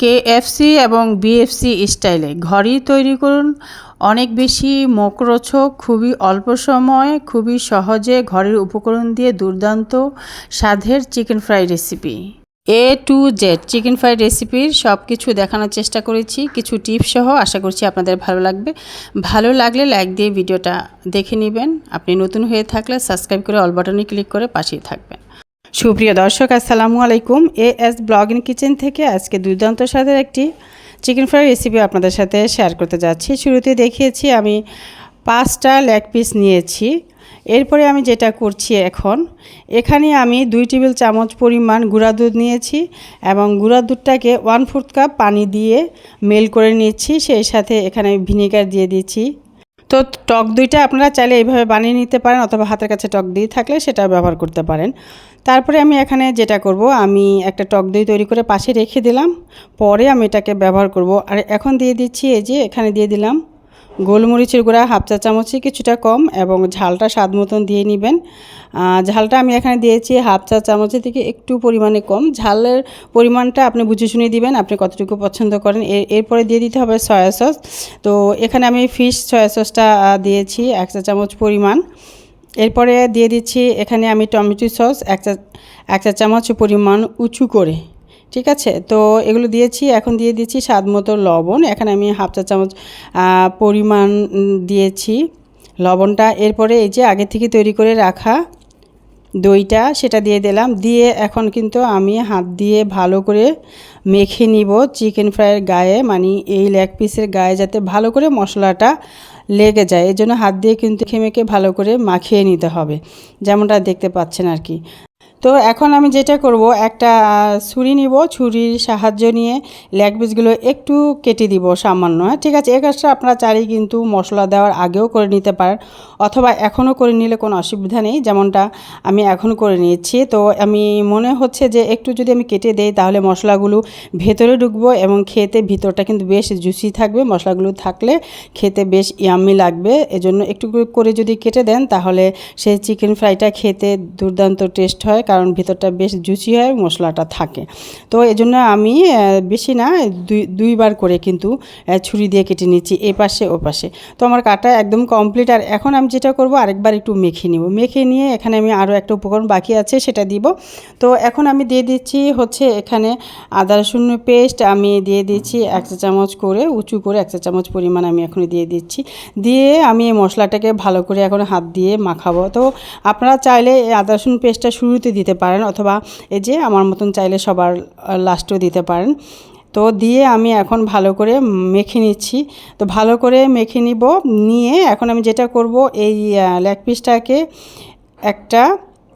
KFC এবং BFC স্টাইলে ঘরই তৈরি করুন। অনেক বেশি মুখরোচক খুবই অল্প সময়ে, খুবই সহজে ঘরের উপকরণ দিয়ে দুর্দান্ত স্বাদের chicken fry recipe. A to Z chicken fry রেসিপির সব কিছু দেখানোর চেষ্টা করেছি। কিছু টিপস সহ আশা করছি আপনাদের ভালো লাগবে। ভালো লাগলে লাইক দিয়ে ভিডিওটা দেখে নেবেন। আপনি নতুন হয়ে থাকলে সাবস্ক্রাইব করে অল বাটনে ক্লিক করে পাশেই থাকবেন। সুপ্রিয় দর্শক, আসসালামু আলাইকুম। A S blog in kitchen থেকে আজকে দুর্দান্ত স্বাদের একটি চিকেন ফ্রাই রেসিপি আপনাদের সাথে শেয়ার করতে যাচ্ছি। শুরুতে দেখিয়েছি আমি পাঁচটা লেগ পিস নিয়েছি। এরপরে আমি যেটা করছি এখন, এখানে আমি দুই টেবিল চামচ পরিমাণ গুঁড়া দুধ নিয়েছি এবং গুঁড়া দুধটাকে ওয়ান ফোর্থ কাপ পানি দিয়ে মেল করে নিচ্ছি। সেই সাথে এখানে ভিনেগার দিয়ে দিচ্ছি। তো টক দইটা আপনারা চাইলে এইভাবে বানিয়ে নিতে পারেন অথবা হাতের কাছে টক দই থাকলে সেটা ব্যবহার করতে পারেন। তারপরে আমি এখানে যেটা করব, আমি একটা টক দই তৈরি করে পাশে রেখে দিলাম। পরে আমি এটাকে ব্যবহার করব। আর এখন দিয়ে দিচ্ছি এই যে এখানে দিয়ে দিলাম গোলমরিচের গুঁড়া, হাফ চা চামচই কিছুটা কম এবং ঝালটা স্বাদ মতন দিয়ে নেবেন। ঝালটা আমি এখানে দিয়েছি হাফ চা চামচের থেকে একটু পরিমাণে কম। ঝালের পরিমাণটা আপনি বুঝে শুনে দিবেন, আপনি কতটুকু পছন্দ করেন। এরপরে দিয়ে দিতে হবে সয়া সস। তো এখানে আমি ফিশ সয়া সসটা দিয়েছি, এক চা চামচ পরিমাণ। এরপরে দিয়ে দিচ্ছি এখানে আমি টমেটো সস, এক চা চামচ পরিমাণ উঁচু করে, ঠিক আছে? তো এগুলো দিয়েছি, এখন দিয়ে দিচ্ছি স্বাদ মতো লবণ, এখানে আমি হাফ চা চামচ পরিমাণ দিয়েছি লবণটা। এরপরে এই যে আগে থেকে তৈরি করে রাখা দইটা সেটা দিয়ে দিলাম। দিয়ে এখন কিন্তু আমি হাত দিয়ে ভালো করে মেখে নিব চিকেন ফ্রাইয়ের গায়ে। মানে এই লেগ পিসের গায়ে যাতে ভালো করে মশলাটা লেগে যায়। এজন্য জন্য হাত দিয়ে কিন্তু খেমেকে ভালো করে মাখিয়ে নিতে হবে। যেমনটা দেখতে পাচ্ছেন আর কি। তো এখন আমি যেটা করব, একটা ছুরি নিব। ছুরির সাহায্য নিয়ে লেগ পিসগুলো একটু কেটে দিব সামান্য হ্যাঁ ঠিক আছে? এ কাজটা আপনারা চারি কিন্তু মশলা দেওয়ার আগেও করে নিতে পারেন, অথবা এখনও করে নিলে কোনো অসুবিধা নেই, যেমনটা আমি এখন করে নিয়েছি তো আমি মনে হচ্ছে যে একটু যদি আমি কেটে দেই, তাহলে মশলাগুলো ভেতরে ঢুকবো এবং খেতে ভিতরটা কিন্তু বেশ জুসি থাকবে। মশলাগুলো থাকলে খেতে বেশ ইয়াম্মি লাগবে। এজন্য একটু করে যদি কেটে দেন, তাহলে সেই চিকেন ফ্রাইটা খেতে দুর্দান্ত টেস্ট হয়। কারণ ভিতরটা বেশ জুচি হয়, মশলাটা থাকে। তো এই জন্য আমি বেশি না দুই, দুইবার করে কিন্তু ছুরি দিয়ে কেটে নিচ্ছি এ পাশে, ও পাশে। তো আমার কাটা একদম কমপ্লিট আর এখন আমি যেটা করব, আরেকবার একটু মেখে নিব। মেখে নিয়ে এখানে আমি আরও একটা উপকরণ বাকি আছে, সেটা দিব। তো এখন আমি দিয়ে দিচ্ছি হচ্ছে এখানে আদা, রসুন পেস্ট আমি দিয়ে দিচ্ছি এক চা চামচ করে, উঁচু করে এক চা চামচ পরিমাণ আমি এখন দিয়ে দিচ্ছি। দিয়ে আমি এই মশলাটাকে ভালো করে এখন হাত দিয়ে মাখাবো। তো আপনারা চাইলে আদা, রসুন পেস্টটা শুরুতে দিতে পারেন অথবা এই যে আমার মতন চাইলে সবার লাস্টেও দিতে পারেন। তো দিয়ে আমি এখন ভালো করে মেখে নিচ্ছি। তো ভালো করে মেখে নিব, নিয়ে এখন আমি যেটা করব, এই লেগ পিসটাকে একটা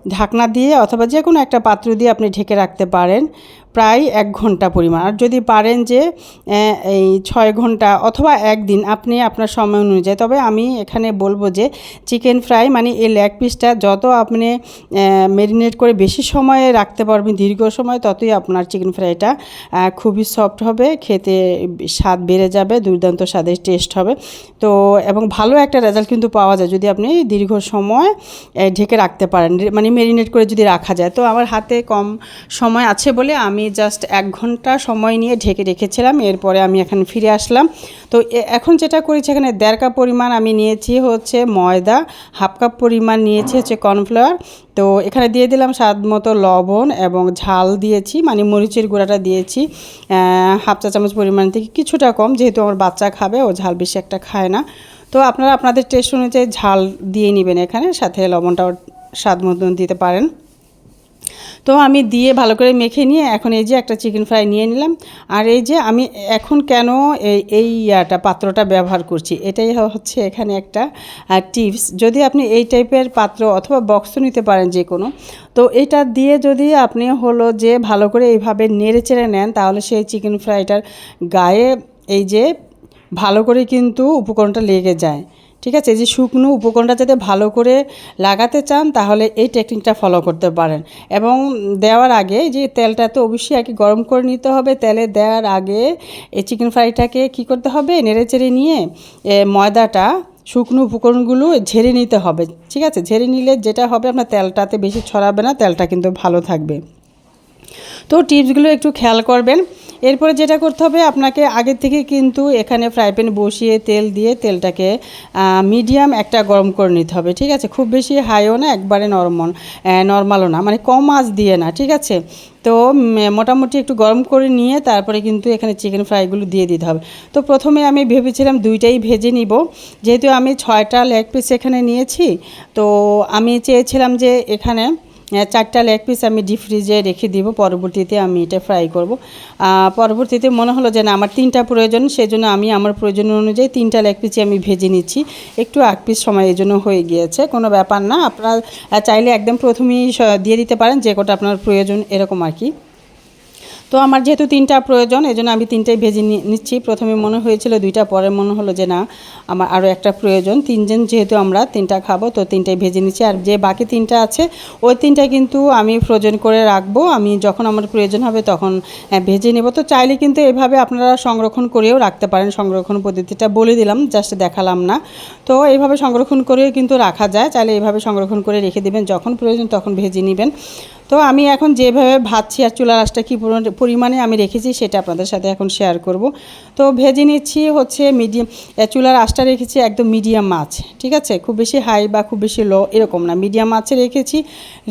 ঢাকনা দিয়ে অথবা যে কোনো একটা পাত্র দিয়ে আপনি ঢেকে রাখতে পারেন। প্রায় এক ঘণ্টা পরিমাণ। আর যদি পারেন যে এই ছয় ঘণ্টা অথবা একদিন আপনি আপনার সময় অনুযায়ী, তবে আমি এখানে বলব যে, চিকেন ফ্রাই মানে এই লেগ পিসটা যত আপনি ম্যারিনেট করে বেশি সময়ে রাখতে পারবেন, দীর্ঘ সময়, ততই আপনার চিকেন ফ্রাইটা খুবই সফট হবে, খেতে স্বাদ বেড়ে যাবে, দুর্দান্ত স্বাদের টেস্ট হবে। তো, এবং ভালো একটা রেজাল্ট কিন্তু পাওয়া যায় যদি আপনি দীর্ঘ সময় ঢেকে রাখতে পারেন মানে ম্যারিনেট করে যদি রাখা যায়। তো আমার হাতে কম সময় আছে বলে আমি আমি জাস্ট এক ঘণ্টা সময় নিয়ে ঢেকে রেখেছিলাম, এরপরে আমি এখানে ফিরে আসলাম। তো এখন যেটা করেছি এখানে দেড় কাপ পরিমাণ আমি নিয়েছি হচ্ছে ময়দা, হাফ কাপ পরিমাণ নিয়েছি হচ্ছে কর্নফ্লাওয়ার। তো এখানে দিয়ে দিলাম স্বাদ মতো লবণ এবং ঝাল দিয়েছি মানে মরিচের গুঁড়াটা দিয়েছি। হাফ চা চামচ পরিমাণ থেকে কিছুটা কম, যেহেতু আমার বাচ্চা খাবে, ও ঝাল বেশি একটা খায় না। তো আপনারা আপনাদের টেস্ট অনুযায়ী ঝাল দিয়ে নেবেন এখানে, সাথে লবণটাও স্বাদ মতন দিতে পারেন। তো আমি দিয়ে ভালো করে মেখে নিয়ে এখন এই যে একটা চিকেন ফ্রাই নিয়ে নিলাম। আর এই যে আমি এখন কেন এই ইয়াটা পাত্রটা ব্যবহার করছি, এটাই হচ্ছে এখানে একটা টিপস যদি আপনি এই টাইপের পাত্র অথবা বক্স নিতে পারেন যে কোনো তো এটা দিয়ে যদি আপনি হলো যে ভালো করে এইভাবে নেড়ে চেড়ে নেন, তাহলে সেই চিকেন ফ্রাইটার গায়ে এই যে ভালো করে কিন্তু উপকরণটা লেগে যায়। ঠিক আছে? যে শুকনো উপকরণটা যাতে ভালো করে লাগাতে চান, তাহলে এই টেকনিকটা ফলো করতে পারেন। এবং দেওয়ার আগে যে তেলটা তো অবশ্যই আগে গরম করে নিতে হবে। তেলে দেওয়ার আগে এই চিকেন ফ্রাইটাকে কি করতে হবে? নেড়ে চেড়ে নিয়ে ময়দাটা শুকনো উপকরণগুলো ঝেড়ে নিতে হবে। ঠিক আছে? ঝেড়ে নিলে যেটা হবে, আপনার তেলটাতে বেশি ছড়াবে না, তেলটা কিন্তু ভালো থাকবে। তো টিপসগুলো একটু খেয়াল করবেন। এরপরে যেটা করতে হবে, আপনাকে আগের থেকে কিন্তু এখানে ফ্রাই প্যান বসিয়ে তেল দিয়ে তেলটাকে মিডিয়াম একটা গরম করে নিতে হবে, ঠিক আছে? খুব বেশি হাইও না, একবারে নরমন নর্মালও না মানে কম আঁচ দিয়ে না, ঠিক আছে? তো মোটামুটি একটু গরম করে নিয়ে তারপরে কিন্তু এখানে চিকেন ফ্রাইগুলো দিয়ে দিতে হবে। তো প্রথমে আমি ভেবেছিলাম দুইটাই ভেজে নিব, যেহেতু আমি ছয়টা লেগ পিস এখানে নিয়েছি, তো আমি চেয়েছিলাম যে এখানে চারটা লেগ পিস আমি ডিপ ফ্রিজে রেখে দিব, পরবর্তীতে আমি এটা ফ্রাই করব। পরবর্তীতে মনে হলো যে না, আমার তিনটা প্রয়োজন, সেজন্য আমি আমার প্রয়োজন অনুযায়ী তিনটা লেগ পিসই আমি ভেজে নিচ্ছি। একটু এক পিস সময় এই জন্য হয়ে গিয়েছে, কোনো ব্যাপার না। আপনারা চাইলে একদম প্রথমেই দিয়ে দিতে পারেন, যে কটা আপনার প্রয়োজন এরকম আর কি। তো আমার যেহেতু তিনটা প্রয়োজন এই জন্য আমি তিনটাই ভেজে নিচ্ছি। প্রথমে মনে হয়েছিল দুইটা, পরে মনে হলো যে না, আমার আরও একটা প্রয়োজন। তিনজন যেহেতু আমরা তিনটা খাব, তো তিনটাই ভেজে নিচ্ছি। আর যে বাকি তিনটা আছে, ওই তিনটা কিন্তু আমি ফ্রোজেন করে রাখব। আমি যখন আমার প্রয়োজন হবে তখন ভেজে নেব। তো চাইলে কিন্তু এভাবে আপনারা সংরক্ষণ করেও রাখতে পারেন। সংরক্ষণ পদ্ধতিটা বলে দিলাম, জাস্ট দেখালাম না। তো এইভাবে সংরক্ষণ করেও কিন্তু রাখা যায়। চাইলে এইভাবে সংরক্ষণ করে রেখে দেবেন। যখন প্রয়োজন তখন ভেজে নেবেন। তো আমি এখন যেভাবে ভাজছি আর চুলার আঁচটা কী পরিমাণে আমি রেখেছি সেটা আপনাদের সাথে এখন শেয়ার করব। তো ভেজে নিচ্ছি হচ্ছে মিডিয়াম চুলার আঁচটা রেখেছি একদম মিডিয়াম মাছ ঠিক আছে? খুব বেশি হাই বা খুব বেশি লো এরকম না। মিডিয়াম মাছে রেখেছি,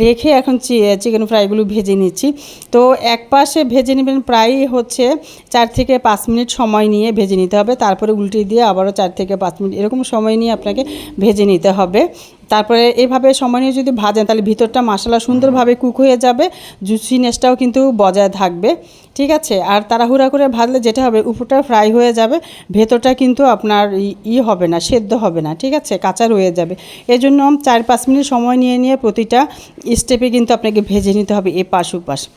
রেখে এখন চিকেন ফ্রাইগুলো ভেজে নিচ্ছি। তো এক পাশে ভেজে নেবেন প্রায় হচ্ছে চার থেকে পাঁচ মিনিট সময় নিয়ে ভেজে নিতে হবে। তারপরে উল্টে দিয়ে আবারও চার থেকে পাঁচ মিনিট এরকম সময় নিয়ে আপনাকে ভেজে নিতে হবে। তারপরে এইভাবে সময় নিয়ে যদি ভাজেন, তাহলে ভিতরটা মশলা সুন্দরভাবে কুক হয়ে যাবে, জুসিনেসটাও কিন্তু বজায় থাকবে, ঠিক আছে? আর তাড়াহুড়া করে ভাজলে যেটা হবে, উপরটা ফ্রাই হয়ে যাবে, ভেতরটা কিন্তু আপনার ই- হবে না, সেদ্ধ হবে না, ঠিক আছে? কাঁচা রয়ে যাবে। এজন্য চার পাঁচ মিনিট সময় নিয়ে নিয়ে প্রতিটা স্টেপে কিন্তু আপনাকে ভেজে নিতে হবে এ পাশ উপাশ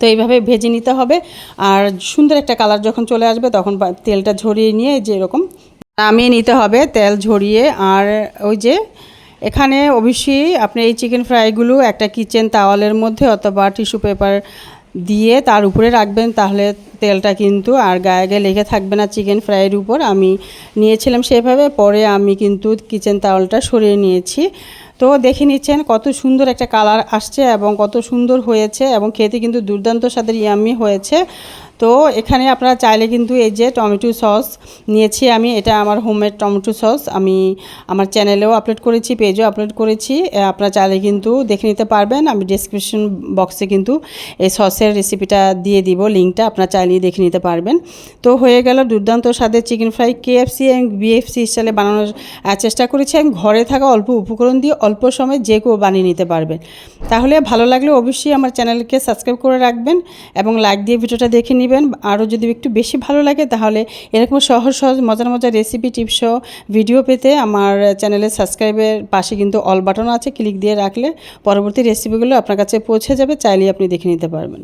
তো এইভাবে ভেজে নিতে হবে, আর সুন্দর একটা কালার যখন চলে আসবে, তখন তেলটা ঝরিয়ে নিয়ে যে এরকম নামিয়ে নিতে হবে, তেল ঝরিয়ে, আর ওই যে এখানে অবশ্যই আপনি এই চিকেন ফ্রাইগুলো একটা কিচেন তাওয়ালের মধ্যে অথবা টিস্যু পেপার দিয়ে তার উপরে রাখবেন, তাহলে তেলটা কিন্তু আর গায়ে গায়ে লেগে থাকবে না চিকেন ফ্রাইয়ের উপর। আমি নিয়েছিলাম সেভাবে, পরে আমি কিন্তু কিচেন তাওয়ালটা সরিয়ে নিয়েছি। তো দেখে নিচ্ছেন কত সুন্দর একটা কালার আসছে এবং কত সুন্দর হয়েছে এবং খেতে কিন্তু দুর্দান্ত স্বাদের ইয়ামি হয়েছে। তো এখানে আপনারা চাইলে কিন্তু এই যে টমেটো সস নিয়েছি আমি, এটা আমার হোমমেড টমেটো সস। আমি আমার চ্যানেলেও আপলোড করেছি পেজেও আপলোড করেছি। আপনারা চাইলে কিন্তু দেখে নিতে পারবেন। আমি ডিসক্রিপশন বক্সে কিন্তু এই সসের রেসিপিটা দিয়ে দিব লিঙ্কটা আপনারা চাইলেই দেখে নিতে পারবেন। তো হয়ে গেল দুর্দান্ত স্বাদের চিকেন ফ্রাই কেএফসি এবং বিএফসি স্টাইলে বানানোর চেষ্টা করেছি। এবং ঘরে থাকা অল্প উপকরণ দিয়ে অল্প সময় যে কেউ বানিয়ে নিতে পারবেন। তাহলে ভালো লাগলে অবশ্যই আমার চ্যানেলকে সাবস্ক্রাইব করে রাখবেন এবং লাইক দিয়ে ভিডিওটা দেখে নেবেন। আরও যদি একটু বেশি ভালো লাগে তাহলে এরকম সহজ সহজ মজার মজার রেসিপি টিপস ভিডিও পেতে আমার চ্যানেলের সাবস্ক্রাইবের পাশে কিন্তু অল বাটন আছে। ক্লিক দিয়ে রাখলে পরবর্তী রেসিপিগুলো আপনার কাছে পৌঁছে যাবে। চাইলেই আপনি দেখে নিতে পারবেন।